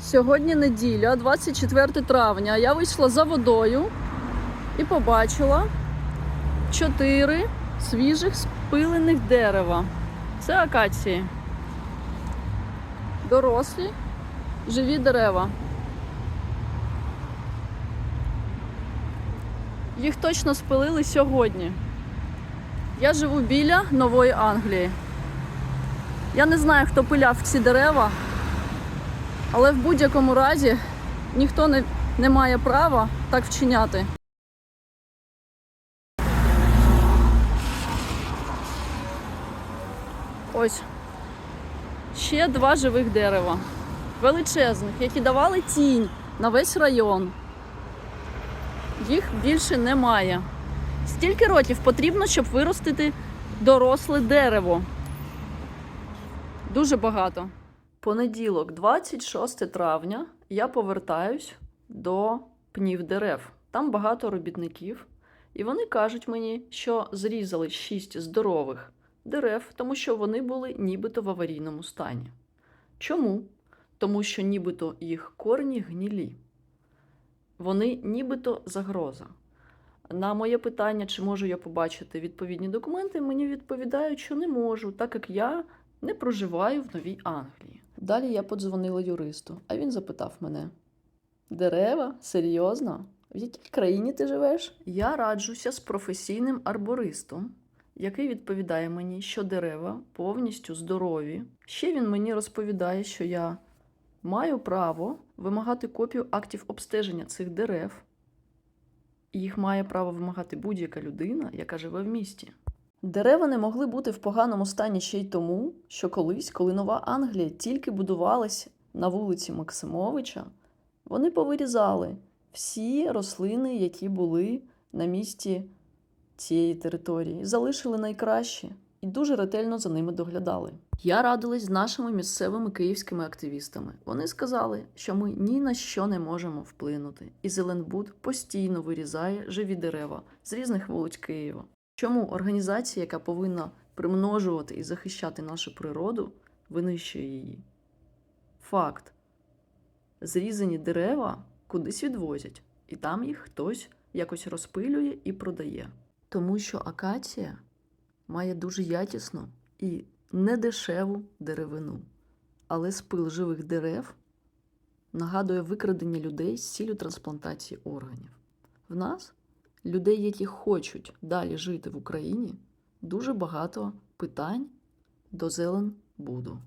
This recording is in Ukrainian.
Сьогодні неділя, 24 травня. Я вийшла за водою і побачила чотири свіжих спилених дерева. Це акації. Дорослі, живі дерева. Їх точно спилили сьогодні. Я живу біля Нової Англії. Я не знаю, хто пиляв ці дерева, але в будь-якому разі ніхто не, не має права так вчиняти. Ось ще два живих дерева. Величезних, які давали тінь на весь район. Їх більше немає. Стільки років потрібно, щоб виростити доросле дерево. Дуже багато. Понеділок, 26 травня, я повертаюсь до пнів дерев. Там багато робітників, і вони кажуть мені, що зрізали шість здорових дерев, тому що вони були нібито в аварійному стані. Чому? Тому що нібито їх корні гнілі. Вони нібито загроза. На моє питання, чи можу я побачити відповідні документи, мені відповідають, що не можу, так як я не проживаю в Новій Англії. Далі я подзвонила юристу, а він запитав мене: Дерева? Серйозно? В якій країні ти живеш? Я раджуся з професійним арбористом, який відповідає мені, що дерева повністю здорові. Ще він мені розповідає, що я маю право вимагати копію актів обстеження цих дерев. І їх має право вимагати будь-яка людина, яка живе в місті. Дерева не могли бути в поганому стані ще й тому, що колись, коли Нова Англія тільки будувалась на вулиці Максимовича, вони повирізали всі рослини, які були на місці цієї території, залишили найкращі і дуже ретельно за ними доглядали. Я радилась з нашими місцевими київськими активістами. Вони сказали, що ми ні на що не можемо вплинути, і Зеленбуд постійно вирізає живі дерева з різних вулиць Києва. Чому організація, яка повинна примножувати і захищати нашу природу, винищує її? Факт: зрізані дерева кудись відвозять, і там їх хтось якось розпилює і продає. Тому що акація має дуже якісну і недешеву деревину. Але спил живих дерев нагадує викрадення людей з цілю трансплантації органів. В нас, людей, які хочуть далі жити в Україні, дуже багато питань до зелен буду.